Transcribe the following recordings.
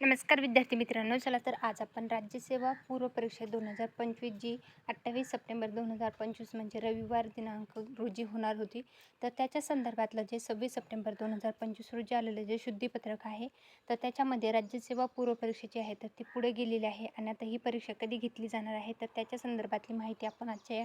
नमस्कार विद्यार्थी मित्रांनो चला तर आज आपण राज्यसेवा पूर्व परीक्षा दोन हजार पंचवीस जी अठ्ठावीस सप्टेंबर दोन हजार पंचवीस म्हणजे रविवार दिनांक रोजी होणार होती. तर त्याच्या संदर्भातलं जे सव्वीस सप्टेंबर दोन हजार पंचवीस रोजी आलेलं जे शुद्धीपत्रक आहे तर त्याच्यामध्ये राज्यसेवा पूर्व परीक्षेची आहे तर ती पुढे गेलेली आहे आणि आता ही परीक्षा कधी घेतली जाणार आहे तर त्याच्या संदर्भातली माहिती आपण आजच्या या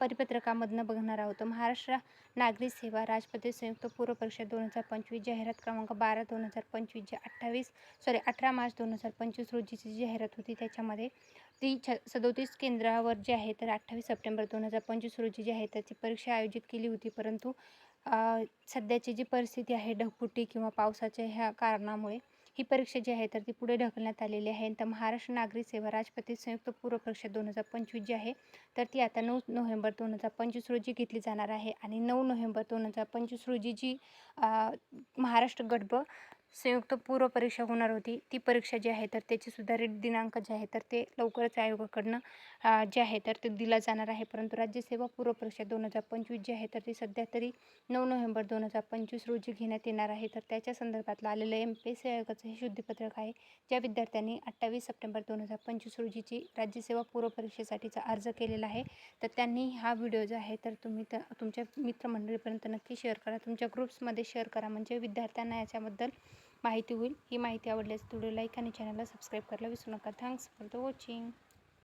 परिपत्रकामधनं बघणार आहोत. महाराष्ट्र नागरी सेवा राजपत्रित संयुक्त पूर्व परीक्षा दोन हजार पंचवीस जाहिरात क्रमांक बारा दोन हजार पंचवीस जे अठ्ठावीस सॉरी अठरा मार्च दोन हजार पंचवीस रोजीची जी जाहिरात होती त्याच्यामध्ये ती छ सदोतीस केंद्रावर जे आहे तर अठ्ठावीस सप्टेंबर दोन हजार पंचवीस रोजी जी आहे त्याची परीक्षा आयोजित केली होती. परंतु सध्याची जी परिस्थिती आहे ढगफुटी किंवा पावसाच्या ह्या कारणामुळे ही परीक्षा जी आहे तर ती पुढे ढकलण्यात आलेली आहे. तर महाराष्ट्र नागरी सेवा राजपत्रित संयुक्त पूर्व परीक्षा दोन हजार पंचवीस जी आहे तर ती आता नऊ नोव्हेंबर दोन हजार पंचवीस रोजी घेतली जाणार आहे. आणि नऊ नोव्हेंबर दोन हजार पंचवीस रोजी जी महाराष्ट्र गटब संयुक्त पूर्व परीक्षा होणार होती. ती परीक्षा जी आहे तर त्याची सुधारित दिनांक जे आहे तर ते लवकरच आयोगाकडनं जे आहे तर ते दिला जाणार आहे. परंतु राज्यसेवा पूर्व परीक्षा दोन हजार पंचवीस जी आहे तर ती सध्या तरी नऊ नोव्हेंबर दोन हजार पंचवीस रोजी घेण्यात येणार आहे. तर त्याच्या संदर्भातलं आलेलं एम पी एस सी आयोगाचं हे शुद्धीपत्रक आहे ज्या विद्यार्थ्यांनी अठ्ठावीस सप्टेंबर दोन हजार पंचवीस रोजीची राज्यसेवा पूर्व परीक्षेसाठीचा अर्ज केलेला आहे. तर त्यांनी हा व्हिडिओ जो आहे तर तुम्ही तर तुमच्या मित्रमंडळीपर्यंत नक्की शेअर करा. तुमच्या ग्रुप्समध्ये शेअर करा. म्हणजे विद्यार्थ्यांना याच्याबद्दल माहिती होईल. ही माहिती आवडल्यास व्हिडिओ लाईक आणि चॅनलला सबस्क्राईब करायला विसरू नका. Thanks for the watching.